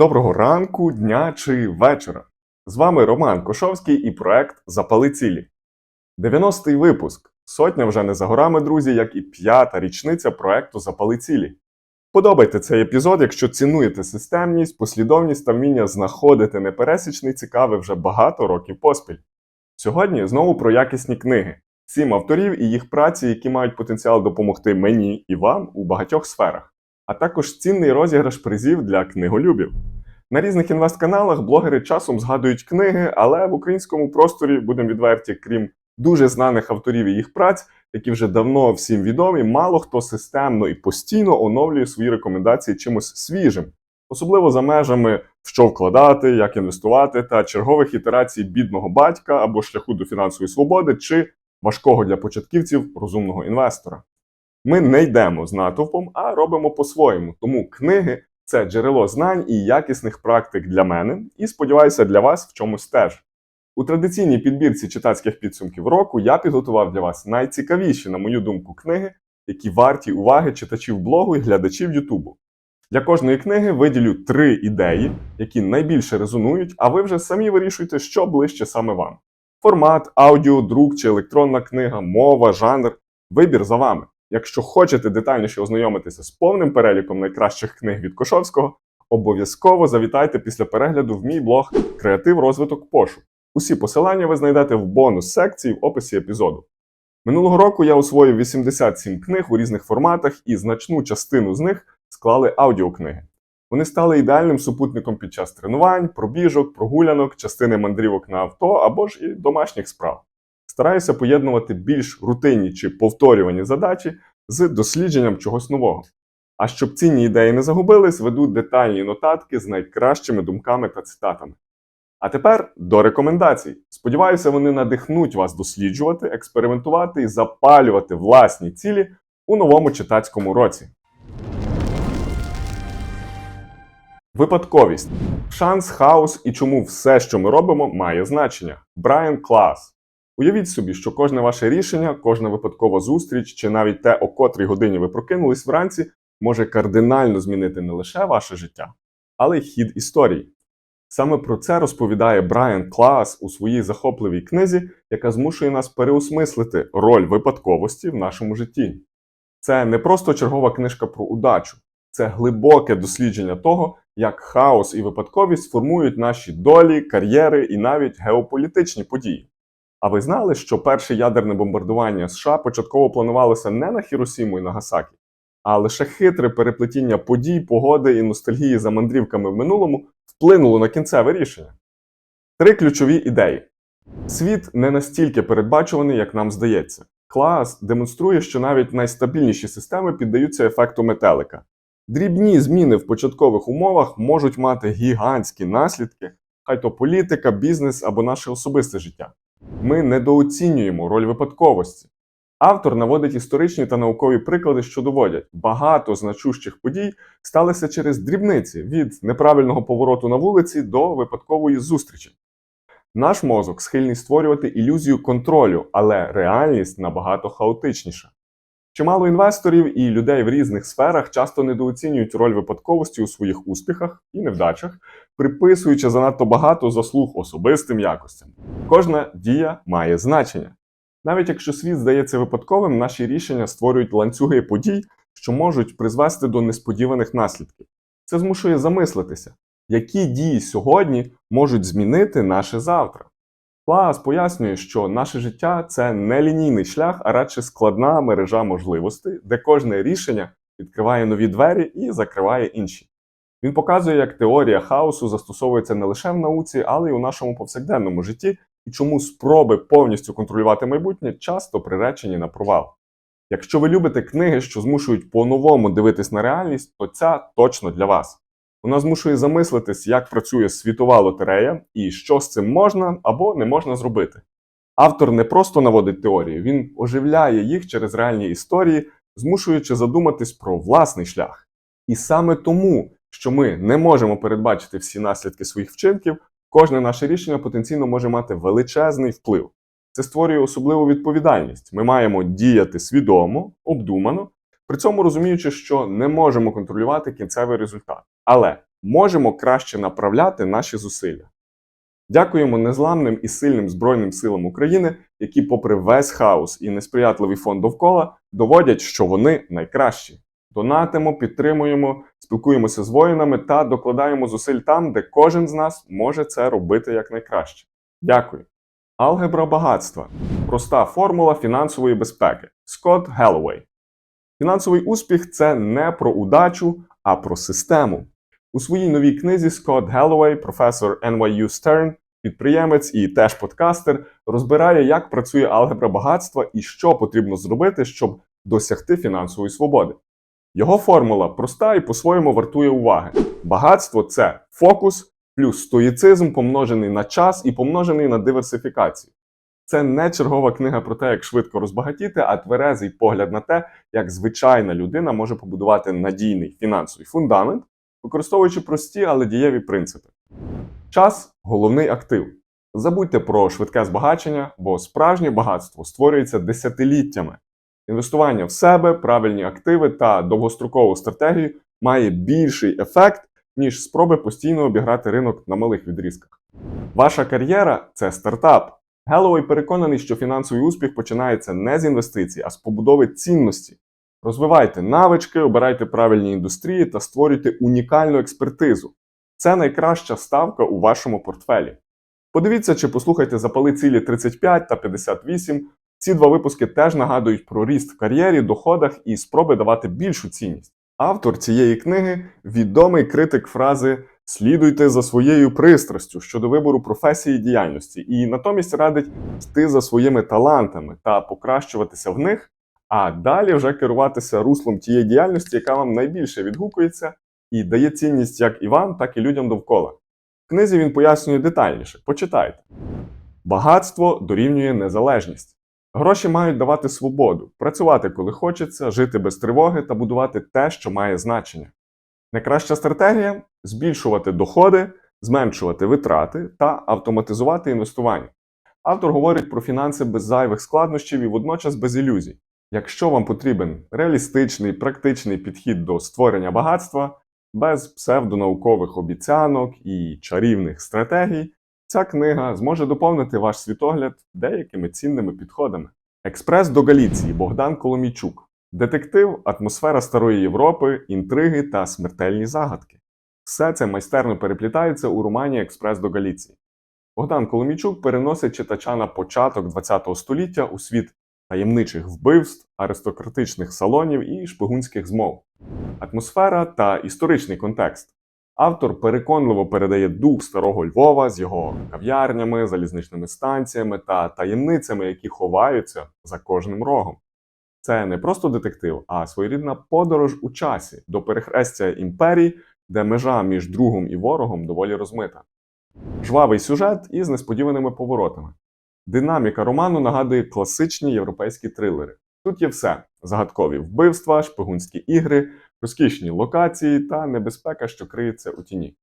Доброго ранку, дня чи вечора. З вами Роман Кошовський і проект Запали цілі. 90-й випуск. Сотня вже не за горами, друзі, як і п'ята річниця проекту Запали цілі. Подобайте цей епізод, якщо цінуєте системність, послідовність та вміння знаходити непересічний цікавий вже багато років поспіль. Сьогодні знову про якісні книги, сім авторів і їх праці, які мають потенціал допомогти мені і вам у багатьох сферах, а також цінний розіграш призів для книголюбів. На різних інвест-каналах блогери часом згадують книги, але в українському просторі, будемо відверті, крім дуже знаних авторів і їх праць, які вже давно всім відомі, мало хто системно і постійно оновлює свої рекомендації чимось свіжим, особливо за межами в що вкладати, як інвестувати та чергових ітерацій бідного батька або шляху до фінансової свободи чи важкого для початківців розумного інвестора. Ми не йдемо з натовпом, а робимо по-своєму. Тому книги це джерело знань і якісних практик для мене, і сподіваюся, для вас в чомусь теж. У традиційній підбірці читацьких підсумків року я підготував для вас найцікавіші, на мою думку, книги, які варті уваги читачів блогу і глядачів Ютубу. Для кожної книги виділю три ідеї, які найбільше резонують, а ви вже самі вирішуйте, що ближче саме вам. Формат, аудіо, друк чи електронна книга, мова, жанр вибір за вами. Якщо хочете детальніше ознайомитися з повним переліком найкращих книг від Кошовського, обов'язково завітайте після перегляду в мій блог Креатив розвиток пошук. Усі посилання ви знайдете в бонус секції в описі епізоду. Минулого року я освоїв 87 книг у різних форматах, і значну частину з них склали аудіокниги. Вони стали ідеальним супутником під час тренувань, пробіжок, прогулянок, частини мандрівок на авто або ж і домашніх справ. Стараюся поєднувати більш рутинні чи повторювані задачі з дослідженням чогось нового. А щоб цінні ідеї не загубились, веду детальні нотатки з найкращими думками та цитатами. А тепер до рекомендацій. Сподіваюся, вони надихнуть вас досліджувати, експериментувати і запалювати власні цілі у новому читацькому році. Випадковість, шанс, хаос і чому все, що ми робимо, має значення. Брайан Клас. Уявіть собі, що кожне ваше рішення, кожна випадкова зустріч чи навіть те, о котрій годині ви прокинулись вранці, може кардинально змінити не лише ваше життя, але й хід історії. Саме про це розповідає Брайан Клас у своїй захопливій книзі, яка змушує нас переосмислити роль випадковості в нашому житті. Це не просто чергова книжка про удачу, це глибоке дослідження того, як хаос і випадковість формують наші долі, кар'єри і навіть геополітичні події. А ви знали, що перше ядерне бомбардування США початково планувалося не на Хіросіму і Нагасакі, а лише хитре переплетіння подій, погоди і ностальгії за мандрівками в минулому вплинуло на кінцеве рішення. Три ключові ідеї. Світ не настільки передбачуваний, як нам здається. Клас демонструє, що навіть найстабільніші системи піддаються ефекту метелика. Дрібні зміни в початкових умовах можуть мати гігантські наслідки, хай то політика, бізнес або наше особисте життя. Ми недооцінюємо роль випадковості. Автор наводить історичні та наукові приклади, що доводять, багато значущих подій сталися через дрібниці від неправильного повороту на вулиці до випадкової зустрічі. Наш мозок схильний створювати ілюзію контролю, але реальність набагато хаотичніша. Чимало інвесторів і людей в різних сферах часто недооцінюють роль випадковості у своїх успіхах і невдачах, приписуючи занадто багато заслуг особистим якостям. Кожна дія має значення. Навіть якщо світ здається випадковим, наші рішення створюють ланцюги подій, що можуть призвести до несподіваних наслідків. Це змушує замислитися, які дії сьогодні можуть змінити наше завтра. Клас пояснює, що наше життя це не лінійний шлях, а радше складна мережа можливостей, де кожне рішення відкриває нові двері і закриває інші. Він показує, як теорія хаосу застосовується не лише в науці, але й у нашому повсякденному житті, і чому спроби повністю контролювати майбутнє часто приречені на провал. Якщо ви любите книги, що змушують по-новому дивитись на реальність, то ця точно для вас. Вона змушує замислитись, як працює світова лотерея і що з цим можна або не можна зробити. Автор не просто наводить теорії, він оживляє їх через реальні історії, змушуючи задуматись про власний шлях. І саме тому, що ми не можемо передбачити всі наслідки своїх вчинків, кожне наше рішення потенційно може мати величезний вплив. Це створює особливу відповідальність. Ми маємо діяти свідомо, обдумано, при цьому розуміючи, що не можемо контролювати кінцевий результат. Але можемо краще направляти наші зусилля. Дякуємо незламним і сильним Збройним силам України, які, попри весь хаос і несприятливий фон довкола, доводять, що вони найкращі. Донатимо, підтримуємо, спілкуємося з воїнами та докладаємо зусиль там, де кожен з нас може це робити якнайкраще. Дякую. Алгебра багатства проста формула фінансової безпеки. Скотт Геллоуей. Фінансовий успіх це не про удачу, а про систему. У своїй новій книзі Скотт Геллоуей, професор NYU Stern, підприємець і теж подкастер, розбирає, як працює алгебра багатства і що потрібно зробити, щоб досягти фінансової свободи. Його формула проста і по-своєму вартує уваги. Багатство це фокус плюс стоїцизм, помножений на час і помножений на диверсифікацію. Це не чергова книга про те, як швидко розбагатіти, а тверезий погляд на те, як звичайна людина може побудувати надійний фінансовий фундамент, використовуючи прості, але дієві принципи. Час головний актив. Забудьте про швидке збагачення, бо справжнє багатство створюється десятиліттями. Інвестування в себе, правильні активи та довгострокову стратегію має більший ефект, ніж спроби постійно обіграти ринок на малих відрізках. Ваша кар'єра це стартап. Геллоуей переконаний, що фінансовий успіх починається не з інвестицій, а з побудови цінності. Розвивайте навички, обирайте правильні індустрії та створюйте унікальну експертизу. Це найкраща ставка у вашому портфелі. Подивіться чи послухайте запали цілі 35 та 58. Ці два випуски теж нагадують про ріст в кар'єрі, доходах і спроби давати більшу цінність. Автор цієї книги відомий критик фрази Слідуйте за своєю пристрастю щодо вибору професії діяльності, і натомість радить йти за своїми талантами та покращуватися в них, а далі вже керуватися руслом тієї діяльності, яка вам найбільше відгукується, і дає цінність як і вам, так і людям довкола. В книзі він пояснює детальніше. Почитайте. Багатство дорівнює незалежність. Гроші мають давати свободу, працювати коли хочеться, жити без тривоги та будувати те, що має значення. Найкраща стратегія збільшувати доходи, зменшувати витрати та автоматизувати інвестування. Автор говорить про фінанси без зайвих складнощів і водночас без ілюзій. Якщо вам потрібен реалістичний, практичний підхід до створення багатства, без псевдонаукових обіцянок і чарівних стратегій, ця книга зможе доповнити ваш світогляд деякими цінними підходами. Експрес до Галіції Богдан Коломійчук. Детектив, атмосфера старої Європи, інтриги та смертельні загадки. Все це майстерно переплітається у романі Експрес до Галіції. Богдан Коломійчук переносить читача на початок ХХ століття у світ таємничих вбивств, аристократичних салонів і шпигунських змов. Атмосфера та історичний контекст. Автор переконливо передає дух старого Львова з його кав'ярнями, залізничними станціями та таємницями, які ховаються за кожним рогом. Це не просто детектив, а своєрідна подорож у часі до перехрестя імперій, де межа між другом і ворогом доволі розмита. Жвавий сюжет із несподіваними поворотами. Динаміка роману нагадує класичні європейські трилери. Тут є все: загадкові вбивства, шпигунські ігри, розкішні локації та небезпека, що криється у тіні.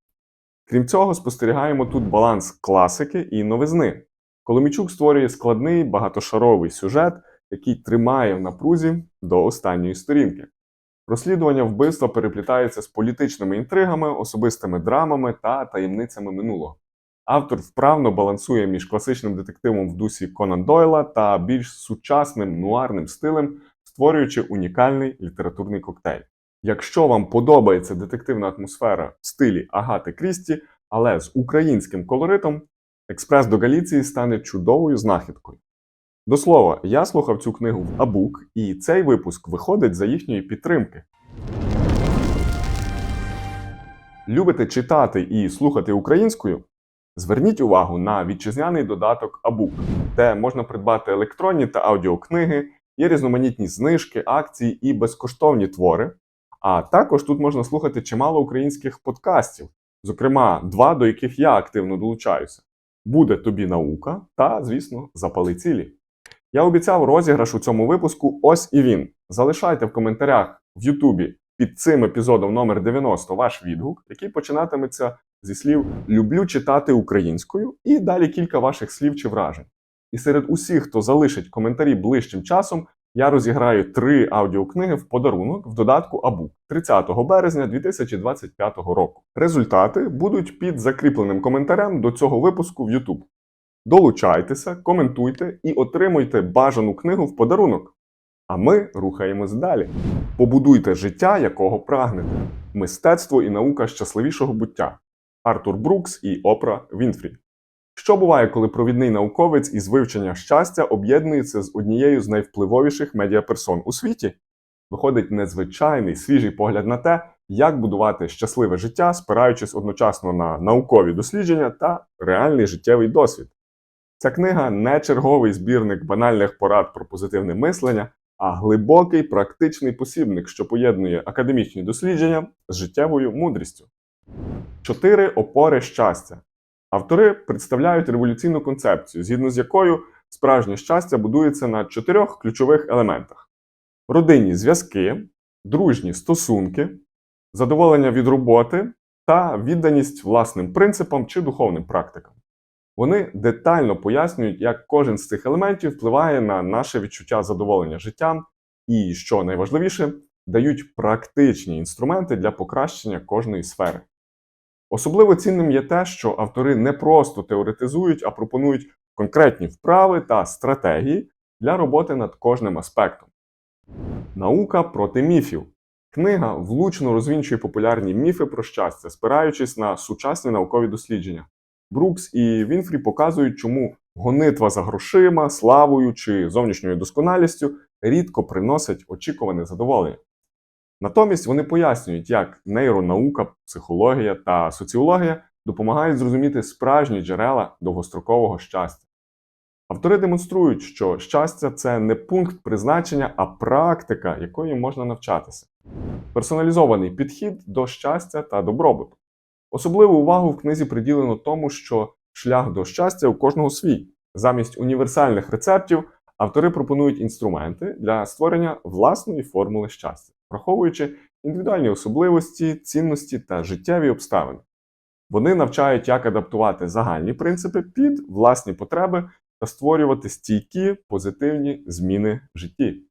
Крім цього, спостерігаємо тут баланс класики і новизни. Коломічук створює складний багатошаровий сюжет, який тримає в напрузі до останньої сторінки. Розслідування вбивства переплітається з політичними інтригами, особистими драмами та таємницями минулого. Автор вправно балансує між класичним детективом в дусі Конан Дойла та більш сучасним нуарним стилем, створюючи унікальний літературний коктейль. Якщо вам подобається детективна атмосфера в стилі Агати Крісті, але з українським колоритом, експрес до Галіції стане чудовою знахідкою. До слова, я слухав цю книгу в Абук, і цей випуск виходить за їхньої підтримки. Любите читати і слухати українською? Зверніть увагу на вітчизняний додаток Абук, де можна придбати електронні та аудіокниги, є різноманітні знижки, акції і безкоштовні твори. А також тут можна слухати чимало українських подкастів, зокрема, два, до яких я активно долучаюся. Буде тобі наука та, звісно, запали цілі. Я обіцяв розіграш у цьому випуску. Ось і він. Залишайте в коментарях в Ютубі під цим епізодом номер 90 ваш відгук, який починатиметься зі слів Люблю читати українською і далі кілька ваших слів чи вражень. І серед усіх, хто залишить коментарі ближчим часом, Я розіграю три аудіокниги в подарунок в додатку Абук 30 березня 2025 року. Результати будуть під закріпленим коментарем до цього випуску в YouTube. Долучайтеся, коментуйте і отримуйте бажану книгу в подарунок. А ми рухаємось далі. Побудуйте життя, якого прагнете. Мистецтво і наука щасливішого буття. Артур Брукс і Опра Вінфрі. Що буває, коли провідний науковець із вивчення щастя об'єднується з однією з найвпливовіших медіаперсон у світі? Виходить незвичайний свіжий погляд на те, як будувати щасливе життя, спираючись одночасно на наукові дослідження та реальний життєвий досвід. Ця книга не черговий збірник банальних порад про позитивне мислення, а глибокий практичний посібник, що поєднує академічні дослідження з життєвою мудрістю. Чотири опори щастя. Автори представляють революційну концепцію, згідно з якою справжнє щастя будується на чотирьох ключових елементах: родинні зв'язки, дружні стосунки, задоволення від роботи та відданість власним принципам чи духовним практикам. Вони детально пояснюють, як кожен з цих елементів впливає на наше відчуття задоволення життям, і, що найважливіше, дають практичні інструменти для покращення кожної сфери. Особливо цінним є те, що автори не просто теоретизують, а пропонують конкретні вправи та стратегії для роботи над кожним аспектом. Наука проти міфів. Книга влучно розвінчує популярні міфи про щастя, спираючись на сучасні наукові дослідження. Брукс і Вінфрі показують, чому гонитва за грошима, славою чи зовнішньою досконалістю рідко приносить очікуване задоволення. Натомість вони пояснюють, як нейронаука, психологія та соціологія допомагають зрозуміти справжні джерела довгострокового щастя. Автори демонструють, що щастя це не пункт призначення, а практика, якої можна навчатися. Персоналізований підхід до щастя та добробуту. Особливу увагу в книзі приділено тому, що шлях до щастя у кожного свій. Замість універсальних рецептів автори пропонують інструменти для створення власної формули щастя, враховуючи індивідуальні особливості, цінності та життєві обставини. Вони навчають, як адаптувати загальні принципи під власні потреби та створювати стійкі позитивні зміни в житті.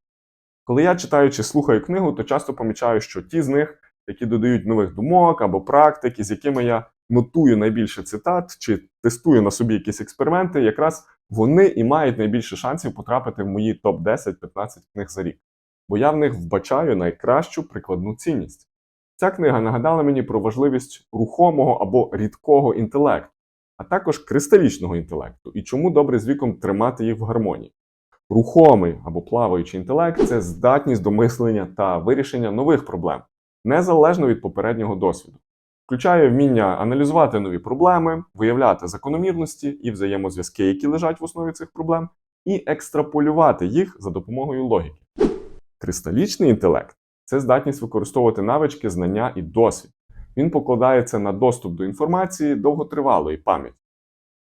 Коли я читаю чи слухаю книгу, то часто помічаю, що ті з них, які додають нових думок або практики, з якими я нотую найбільше цитат чи тестую на собі якісь експерименти, якраз вони і мають найбільше шансів потрапити в мої топ-10-15 книг за рік, бо я в них вбачаю найкращу прикладну цінність. Ця книга нагадала мені про важливість рухомого або рідкого інтелекту, а також кристалічного інтелекту і чому добре з віком тримати їх в гармонії. Рухомий або плаваючий інтелект це здатність до мислення та вирішення нових проблем, незалежно від попереднього досвіду. Включає вміння аналізувати нові проблеми, виявляти закономірності і взаємозв'язки, які лежать в основі цих проблем, і екстраполювати їх за допомогою логіки. Кристалічний інтелект це здатність використовувати навички, знання і досвід. Він покладається на доступ до інформації довготривалої пам'яті.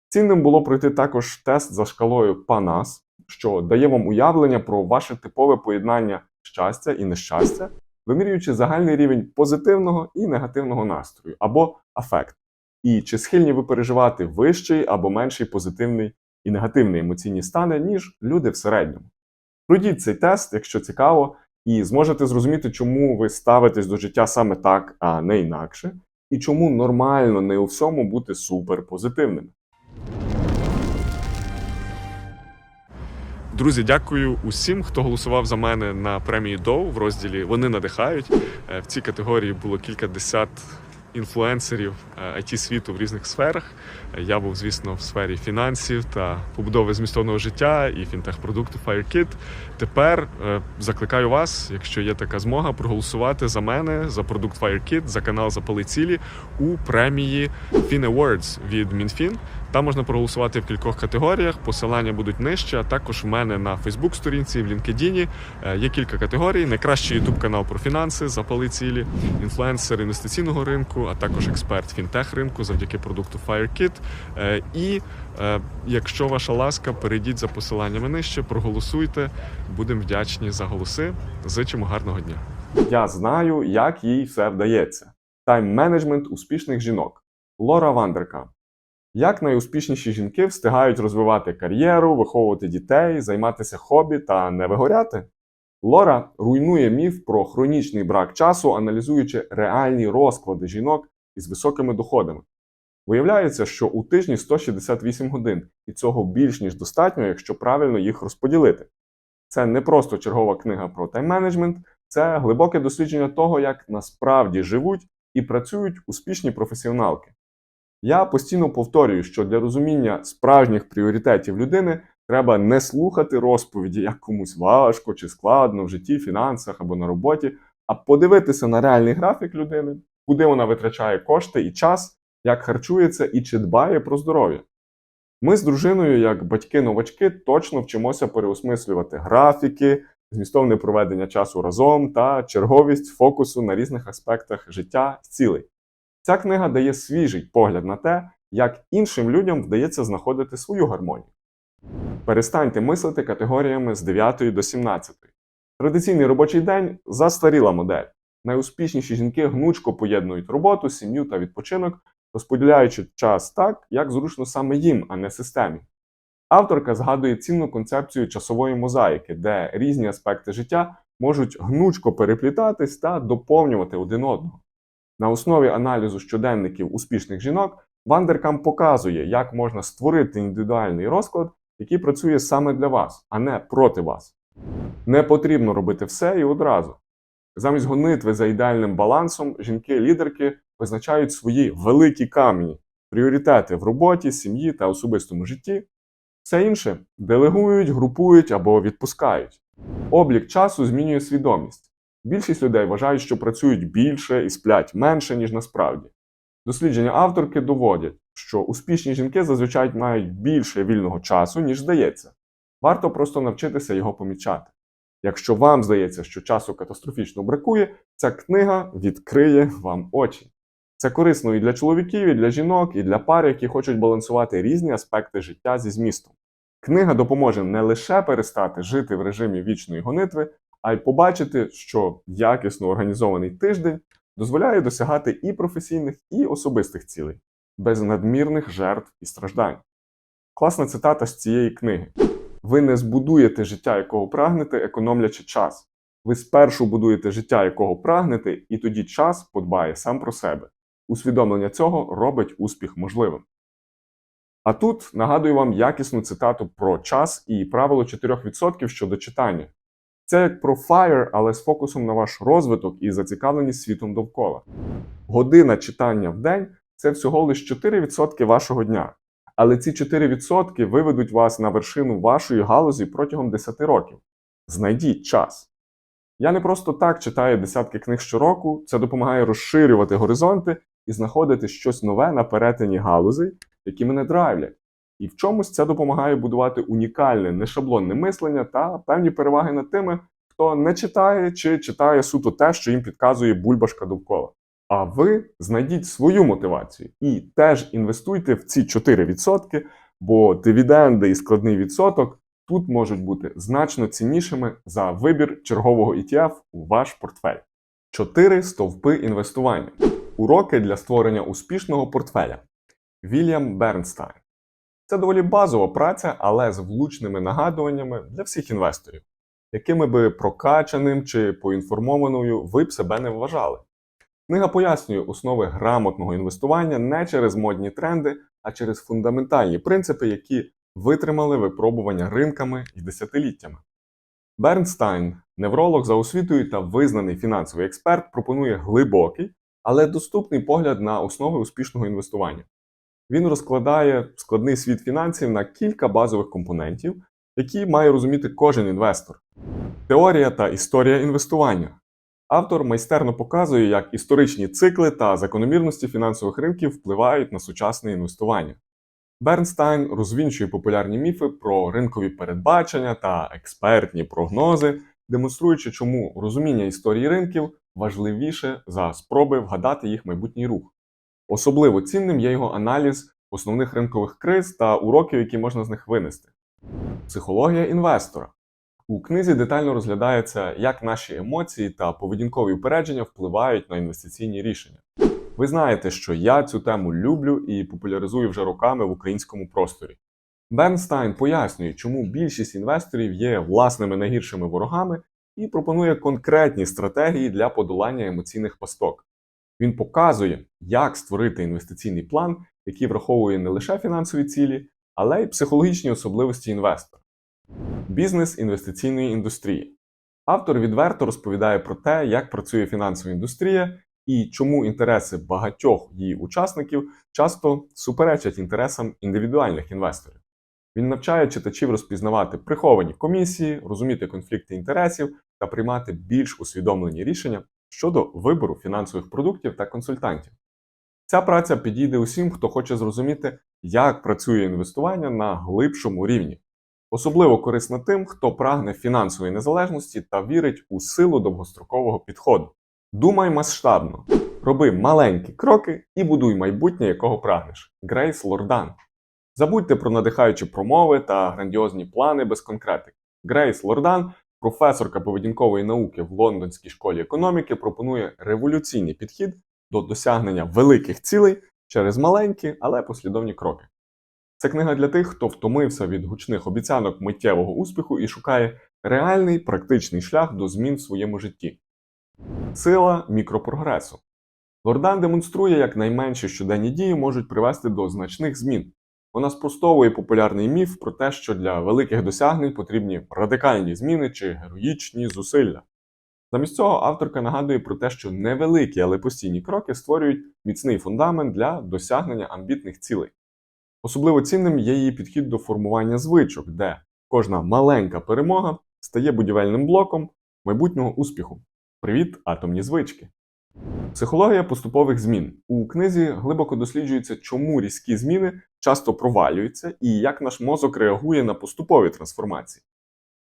Цінним було пройти також тест за шкалою PANAS, що дає вам уявлення про ваше типове поєднання щастя і нещастя, вимірюючи загальний рівень позитивного і негативного настрою або афект, і чи схильні ви переживати вищий або менший позитивний і негативний емоційні стани, ніж люди в середньому. Пройдіть цей тест, якщо цікаво, і зможете зрозуміти, чому ви ставитесь до життя саме так, а не інакше, і чому нормально не у всьому бути суперпозитивними. Друзі, дякую усім, хто голосував за мене на премії Доу в розділі Вони надихають. Е, В цій категорії було кілька десят інфлюенсерів it світу в різних сферах. Е, Я був, звісно, в сфері фінансів та побудови змістовного життя і фінтех-продукту FireKit. Тепер е, закликаю вас, якщо є така змога, проголосувати за мене за продукт FireKit, за канал Запали цілі у премії Fin від Мінфін. Там можна проголосувати в кількох категоріях. Посилання будуть нижче. А також в мене на Фейсбук сторінці в LinkedIn е, є кілька категорій. Найкращий YouTube канал про фінанси, запали цілі, інфлюенсер інвестиційного ринку, а також експерт фінтех ринку завдяки продукту FireKit. Е, І е, якщо ваша ласка, перейдіть за посиланнями нижче, проголосуйте. Будемо вдячні за голоси. Зичимо гарного дня. Я знаю, як їй все вдається. Тайм-менеджмент успішних жінок. Лора Вандерка. Як найуспішніші жінки встигають розвивати кар'єру, виховувати дітей, займатися хобі та не вигоряти? Лора руйнує міф про хронічний брак часу, аналізуючи реальні розклади жінок із високими доходами. Виявляється, що у тижні 168 годин, і цього більш ніж достатньо, якщо правильно їх розподілити. Це не просто чергова книга про тайм-менеджмент, це глибоке дослідження того, як насправді живуть і працюють успішні професіоналки. Я постійно повторюю, що для розуміння справжніх пріоритетів людини треба не слухати розповіді, як комусь важко чи складно в житті, фінансах або на роботі, а подивитися на реальний графік людини, куди вона витрачає кошти і час, як харчується і чи дбає про здоров'я. Ми з дружиною, як батьки-новачки, точно вчимося переосмислювати графіки, змістовне проведення часу разом та черговість фокусу на різних аспектах життя цілей. Ця книга дає свіжий погляд на те, як іншим людям вдається знаходити свою гармонію. Перестаньте мислити категоріями з 9 до 17. Традиційний робочий день застаріла модель. Найуспішніші жінки гнучко поєднують роботу, сім'ю та відпочинок, розподіляючи час так, як зручно саме їм, а не системі. Авторка згадує цінну концепцію часової мозаїки, де різні аспекти життя можуть гнучко переплітатись та доповнювати один одного. На основі аналізу щоденників успішних жінок Вандеркам показує, як можна створити індивідуальний розклад, який працює саме для вас, а не проти вас. Не потрібно робити все і одразу. Замість гонитви за ідеальним балансом, жінки-лідерки визначають свої великі камені, пріоритети в роботі, сім'ї та особистому житті. Все інше делегують, групують або відпускають. Облік часу змінює свідомість. Більшість людей вважають, що працюють більше і сплять менше, ніж насправді. Дослідження авторки доводять, що успішні жінки зазвичай мають більше вільного часу, ніж здається. Варто просто навчитися його помічати. Якщо вам здається, що часу катастрофічно бракує, ця книга відкриє вам очі. Це корисно і для чоловіків, і для жінок, і для пар, які хочуть балансувати різні аспекти життя зі змістом. Книга допоможе не лише перестати жити в режимі вічної гонитви, а й побачити, що якісно організований тиждень дозволяє досягати і професійних, і особистих цілей, без надмірних жертв і страждань. Класна цитата з цієї книги. Ви не збудуєте життя, якого прагнете, економлячи час. Ви спершу будуєте життя, якого прагнете, і тоді час подбає сам про себе. Усвідомлення цього робить успіх можливим. А тут нагадую вам якісну цитату про час і правило 4% щодо читання. Це як про FIRE, але з фокусом на ваш розвиток і зацікавленість світом довкола. Година читання в день це всього лише 4% вашого дня. Але ці 4% виведуть вас на вершину вашої галузі протягом 10 років. Знайдіть час. Я не просто так читаю десятки книг щороку, це допомагає розширювати горизонти і знаходити щось нове на перетині галузей, які мене драйвлять. І в чомусь це допомагає будувати унікальне, нешаблонне мислення та певні переваги над тими, хто не читає чи читає суто те, що їм підказує бульбашка довкола. А ви знайдіть свою мотивацію і теж інвестуйте в ці 4%, бо дивіденди і складний відсоток тут можуть бути значно ціннішими за вибір чергового ETF у ваш портфель. Чотири стовпи інвестування. Уроки для створення успішного портфеля. Вільям Бернстайн. Це доволі базова праця, але з влучними нагадуваннями для всіх інвесторів, якими би прокачаним чи поінформованою ви б себе не вважали. Книга пояснює основи грамотного інвестування не через модні тренди, а через фундаментальні принципи, які витримали випробування ринками і десятиліттями. Бернстайн, невролог за освітою та визнаний фінансовий експерт, пропонує глибокий, але доступний погляд на основи успішного інвестування. Він розкладає складний світ фінансів на кілька базових компонентів, які має розуміти кожен інвестор. Теорія та історія інвестування. Автор майстерно показує, як історичні цикли та закономірності фінансових ринків впливають на сучасне інвестування. Бернстайн розвінчує популярні міфи про ринкові передбачення та експертні прогнози, демонструючи, чому розуміння історії ринків важливіше за спроби вгадати їх майбутній рух. Особливо цінним є його аналіз основних ринкових криз та уроків, які можна з них винести. Психологія інвестора. У книзі детально розглядається, як наші емоції та поведінкові упередження впливають на інвестиційні рішення. Ви знаєте, що я цю тему люблю і популяризую вже роками в українському просторі. Бернстайн пояснює, чому більшість інвесторів є власними найгіршими ворогами і пропонує конкретні стратегії для подолання емоційних пасток. Він показує, як створити інвестиційний план, який враховує не лише фінансові цілі, але й психологічні особливості інвестора. Бізнес інвестиційної індустрії. Автор відверто розповідає про те, як працює фінансова індустрія і чому інтереси багатьох її учасників часто суперечать інтересам індивідуальних інвесторів. Він навчає читачів розпізнавати приховані комісії, розуміти конфлікти інтересів та приймати більш усвідомлені рішення щодо вибору фінансових продуктів та консультантів. Ця праця підійде усім, хто хоче зрозуміти, як працює інвестування на глибшому рівні. Особливо корисна тим, хто прагне фінансової незалежності та вірить у силу довгострокового підходу. Думай масштабно, роби маленькі кроки і будуй майбутнє, якого прагнеш. Грейс Лордан. Забудьте про надихаючі промови та грандіозні плани без конкретики. Грейс Лордан, професорка поведінкової науки в Лондонській школі економіки, пропонує революційний підхід до досягнення великих цілей через маленькі, але послідовні кроки. Це книга для тих, хто втомився від гучних обіцянок миттєвого успіху і шукає реальний практичний шлях до змін в своєму житті. Сила мікропрогресу. Лордан демонструє, як найменші щоденні дії можуть привести до значних змін. Вона спростовує популярний міф про те, що для великих досягнень потрібні радикальні зміни чи героїчні зусилля. Замість цього авторка нагадує про те, що невеликі, але постійні кроки створюють міцний фундамент для досягнення амбітних цілей. Особливо цінним є її підхід до формування звичок, де кожна маленька перемога стає будівельним блоком майбутнього успіху. Привіт, атомні звички! Психологія поступових змін у книзі глибоко досліджується, чому різкі зміни часто провалюються і як наш мозок реагує на поступові трансформації.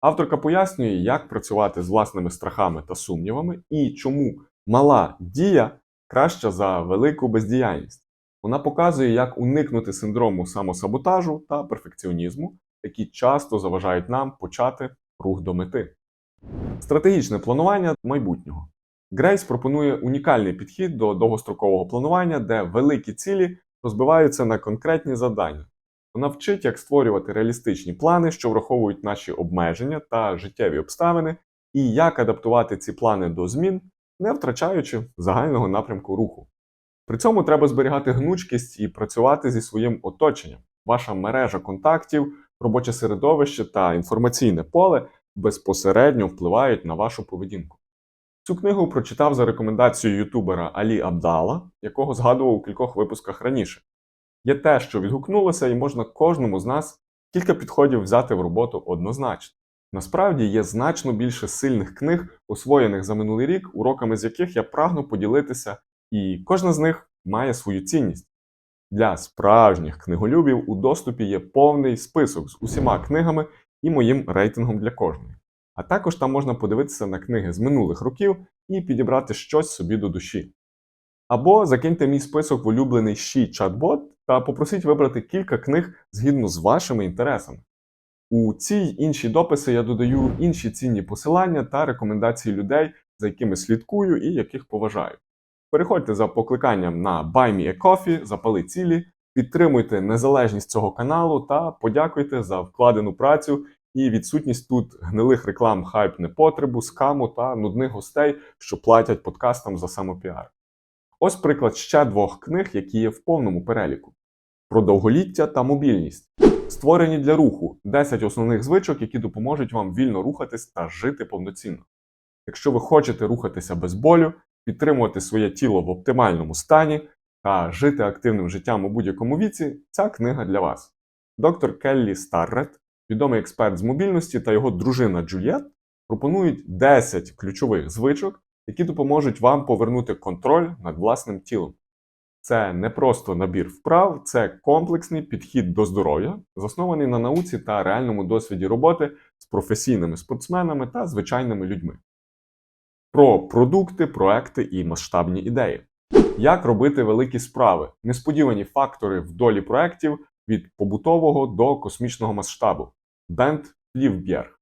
Авторка пояснює, як працювати з власними страхами та сумнівами, і чому мала дія краща за велику бездіяльність. Вона показує, як уникнути синдрому самосаботажу та перфекціонізму, які часто заважають нам почати рух до мети. Стратегічне планування майбутнього. Грейс пропонує унікальний підхід до довгострокового планування, де великі цілі розбиваються на конкретні завдання. Вона вчить, як створювати реалістичні плани, що враховують наші обмеження та життєві обставини, і як адаптувати ці плани до змін, не втрачаючи загального напрямку руху. При цьому треба зберігати гнучкість і працювати зі своїм оточенням. Ваша мережа контактів, робоче середовище та інформаційне поле безпосередньо впливають на вашу поведінку. Цю книгу прочитав за рекомендацією ютубера Алі Абдала, якого згадував у кількох випусках раніше. Є те, що відгукнулося, і можна кожному з нас кілька підходів взяти в роботу однозначно. Насправді є значно більше сильних книг, освоєних за минулий рік, уроками з яких я прагну поділитися, і кожна з них має свою цінність. Для справжніх книголюбів у доступі є повний список з усіма книгами і моїм рейтингом для кожної. А також там можна подивитися на книги з минулих років і підібрати щось собі до душі. Або закиньте мій список в улюблений щі чат-бот та попросіть вибрати кілька книг згідно з вашими інтересами. У ці інші дописи я додаю інші цінні посилання та рекомендації людей, за якими слідкую і яких поважаю. Переходьте за покликанням на Buy Me a Coffee, запали цілі, підтримуйте незалежність цього каналу та подякуйте за вкладену працю і відсутність тут гнилих реклам хайп непотребу, скаму та нудних гостей, що платять подкастам за самопіар. Ось приклад ще двох книг, які є в повному переліку: про довголіття та мобільність. Створені для руху 10 основних звичок, які допоможуть вам вільно рухатись та жити повноцінно. Якщо ви хочете рухатися без болю, підтримувати своє тіло в оптимальному стані та жити активним життям у будь-якому віці, ця книга для вас. Доктор Келлі Старрет, відомий експерт з мобільності та його дружина Джульєт пропонують 10 ключових звичок, які допоможуть вам повернути контроль над власним тілом. Це не просто набір вправ, це комплексний підхід до здоров'я, заснований на науці та реальному досвіді роботи з професійними спортсменами та звичайними людьми. Про продукти, проекти і масштабні ідеї. Як робити великі справи, несподівані фактори в долі проєктів від побутового до космічного масштабу. Бент Лівбєрг.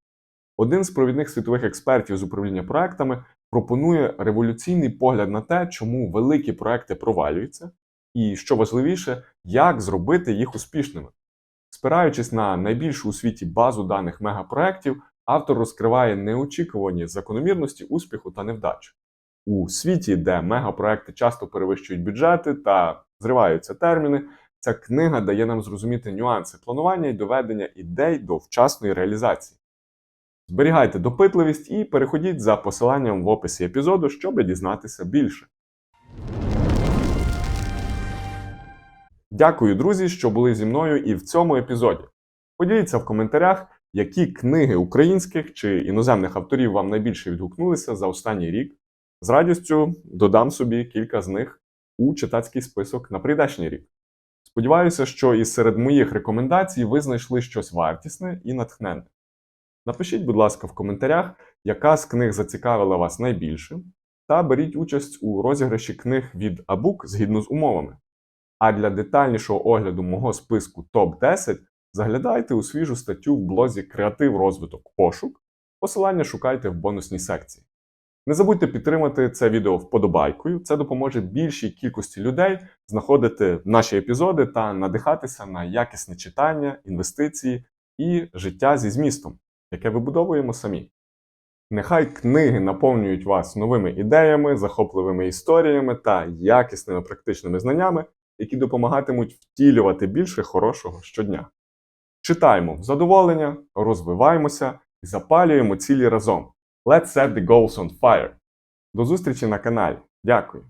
Один з провідних світових експертів з управління проектами пропонує революційний погляд на те, чому великі проекти провалюються, і, що важливіше, як зробити їх успішними. Спираючись на найбільшу у світі базу даних мегапроектів, автор розкриває неочікувані закономірності успіху та невдач. У світі, де мегапроекти часто перевищують бюджети та зриваються терміни, ця книга дає нам зрозуміти нюанси планування і доведення ідей до вчасної реалізації. Зберігайте допитливість і переходіть за посиланням в описі епізоду, щоб дізнатися більше. Дякую, друзі, що були зі мною і в цьому епізоді. Поділіться в коментарях, які книги українських чи іноземних авторів вам найбільше відгукнулися за останній рік. З радістю додам собі кілька з них у читацький список на прийдешній рік. Сподіваюся, що і серед моїх рекомендацій ви знайшли щось вартісне і натхненне. Напишіть, будь ласка, в коментарях, яка з книг зацікавила вас найбільше, та беріть участь у розіграші книг від Абук згідно з умовами. А для детальнішого огляду мого списку топ-10 заглядайте у свіжу статтю в блозі Креатив розвиток пошук. Посилання шукайте в бонусній секції. Не забудьте підтримати це відео вподобайкою. Це допоможе більшій кількості людей знаходити наші епізоди та надихатися на якісне читання, інвестиції і життя зі змістом, яке вибудовуємо самі. Нехай книги наповнюють вас новими ідеями, захопливими історіями та якісними практичними знаннями, які допомагатимуть втілювати більше хорошого щодня. Читаємо задоволення, розвиваємося і запалюємо цілі разом. Let's set the goals on fire. До зустрічі на каналі. Дякую.